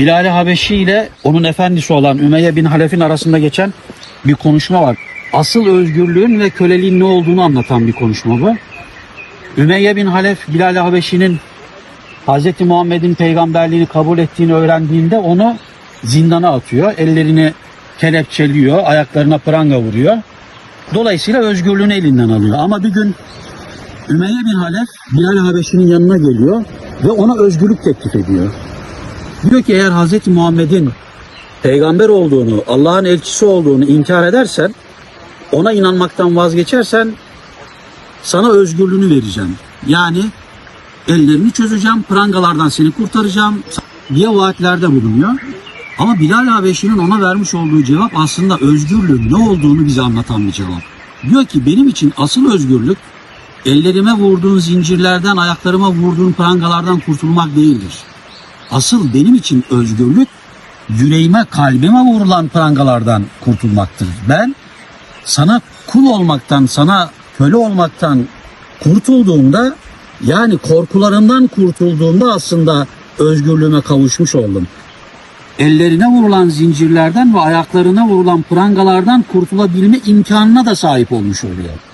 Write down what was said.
Bilal-i Habeşi ile onun efendisi olan Ümeyye bin Halef'in arasında geçen bir konuşma var. Asıl özgürlüğün ve köleliğin ne olduğunu anlatan bir konuşma bu. Ümeyye bin Halef Bilal-i Habeşi'nin Hz. Muhammed'in peygamberliğini kabul ettiğini öğrendiğinde onu zindana atıyor. Ellerini kelepçeliyor, ayaklarına pranga vuruyor. Dolayısıyla özgürlüğünü elinden alıyor. Ama bir gün Ümeyye bin Halef Bilal Habeşi'nin yanına geliyor ve ona özgürlük teklif ediyor. Diyor ki eğer Hz. Muhammed'in peygamber olduğunu, Allah'ın elçisi olduğunu inkar edersen, ona inanmaktan vazgeçersen sana özgürlüğünü vereceğim. Yani ellerini çözeceğim, prangalardan seni kurtaracağım diye vaatlerde bulunuyor. Ama Bilal Habeşi'nin ona vermiş olduğu cevap aslında özgürlüğün ne olduğunu bize anlatan bir cevap. Diyor ki benim için asıl özgürlük ellerime vurduğun zincirlerden, ayaklarıma vurduğun prangalardan kurtulmak değildir. Asıl benim için özgürlük yüreğime, kalbime vurulan prangalardan kurtulmaktır. Ben sana kul olmaktan, sana köle olmaktan kurtulduğumda yani korkularımdan kurtulduğumda aslında özgürlüğüme kavuşmuş oldum. Ellerine vurulan zincirlerden ve ayaklarına vurulan prangalardan kurtulabilme imkanına da sahip olmuş oluyor.